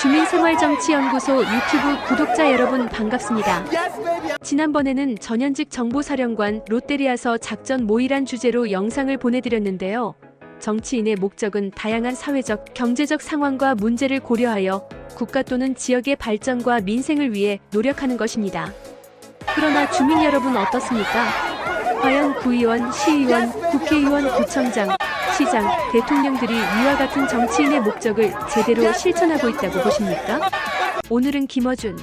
주민생활정치연구소 유튜브 구독자 여러분 반갑습니다. 지난번에는 전현직 정보사령관 롯데리아서 작전 모의란 주제로 영상을 보내드렸는데요. 정치인의 목적은 다양한 사회적, 경제적 상황과 문제를 고려하여 국가 또는 지역의 발전과 민생을 위해 노력하는 것입니다. 그러나 주민 여러분 어떻습니까? 과연 구의원, 시의원, 국회의원, 구청장, 시장, 대통령들이 이와 같은 정치인의 목적을 제대로 실천하고 있다고 보십니까? 오늘은 김어준,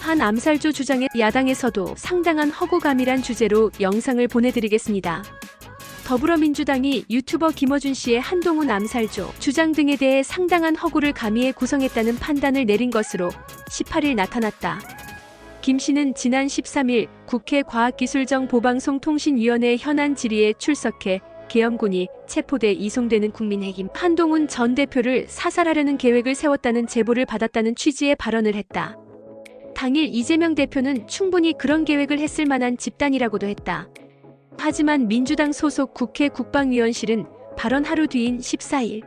한 암살조 주장의 야당에서도 상당한 허구감이란 주제로 영상을 보내드리겠습니다. 더불어민주당이 유튜버 김어준 씨의 한동훈 암살조 주장 등에 대해 상당한 허구를 가미해 구성했다는 판단을 내린 것으로 18일 나타났다. 김 씨는 지난 13일 국회 과학기술정보방송통신위원회 현안 질의에 출석해 계엄군이 체포돼 이송되는 국민의힘 한동훈 전 대표를 사살하려는 계획을 세웠다는 제보를 받았다는 취지의 발언을 했다. 당일 이재명 대표는 충분히 그런 계획을 했을 만한 집단이라고도 했다. 하지만 민주당 소속 국회 국방위원실은 발언 하루 뒤인 14일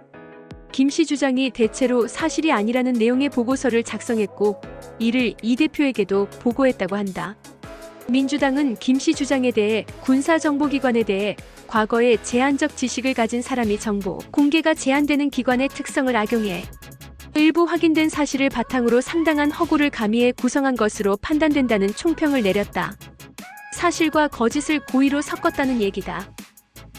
김씨 주장이 대체로 사실이 아니라는 내용의 보고서를 작성했고 이를 이 대표에게도 보고했다고 한다. 민주당은 김 씨 주장에 대해 군사정보기관에 대해 과거에 제한적 지식을 가진 사람이 정보 공개가 제한되는 기관의 특성을 악용해 일부 확인된 사실을 바탕으로 상당한 허구를 가미해 구성한 것으로 판단된다는 총평을 내렸다. 사실과 거짓을 고의로 섞었다는 얘기다.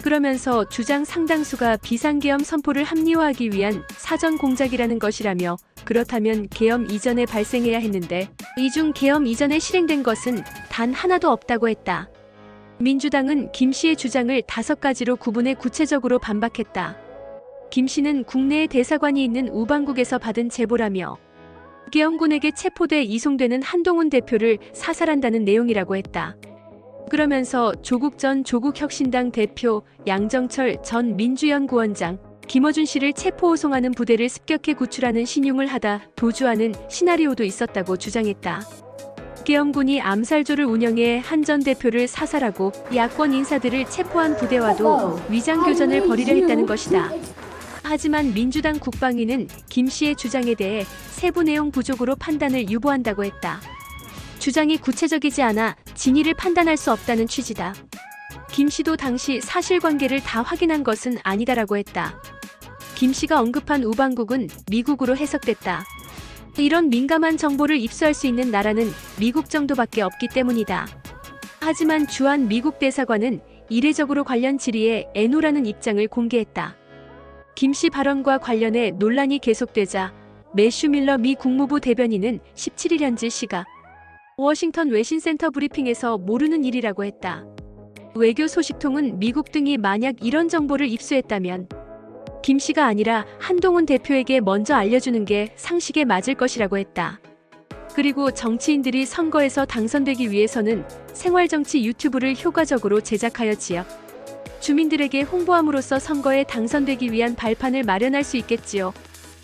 그러면서 주장 상당수가 비상계엄 선포를 합리화하기 위한 사전 공작이라는 것이라며 그렇다면 계엄 이전에 발생해야 했는데 이중 계엄 이전에 실행된 것은 단 하나도 없다고 했다. 민주당은 김 씨의 주장을 다섯 가지로 구분해 구체적으로 반박했다. 김 씨는 국내에 대사관이 있는 우방국에서 받은 제보라며 계엄군에게 체포돼 이송되는 한동훈 대표를 사살한다는 내용이라고 했다. 그러면서 조국 전 조국혁신당 대표 양정철 전 민주연구원장 김어준 씨를 체포호송하는 부대를 습격해 구출하는 신용을 하다 도주하는 시나리오도 있었다고 주장했다. 계엄군이 암살조를 운영해 한전 대표를 사살하고 야권 인사들을 체포한 부대와도 위장 교전을 벌이려 했다는 것이다. 하지만 민주당 국방위는 김 씨의 주장에 대해 세부 내용 부족으로 판단을 유보한다고 했다. 주장이 구체적이지 않아 진위를 판단할 수 없다는 취지다. 김 씨도 당시 사실관계를 다 확인한 것은 아니다라고 했다. 김 씨가 언급한 우방국은 미국으로 해석됐다. 이런 민감한 정보를 입수할 수 있는 나라는 미국 정도밖에 없기 때문이다. 하지만 주한 미국 대사관은 이례적으로 관련 질의에 애노라는 입장을 공개했다. 김씨 발언과 관련해 논란이 계속되자 매슈 밀러 미 국무부 대변인은 17일 현지 시각 워싱턴 외신센터 브리핑에서 모르는 일이라고 했다. 외교 소식통은 미국 등이 만약 이런 정보를 입수했다면 김 씨가 아니라 한동훈 대표에게 먼저 알려주는 게 상식에 맞을 것이라고 했다. 그리고 정치인들이 선거에서 당선되기 위해서는 생활정치 유튜브를 효과적으로 제작하여 지역 주민들에게 홍보함으로써 선거에 당선되기 위한 발판을 마련할 수 있겠지요.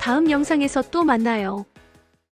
다음 영상에서 또 만나요.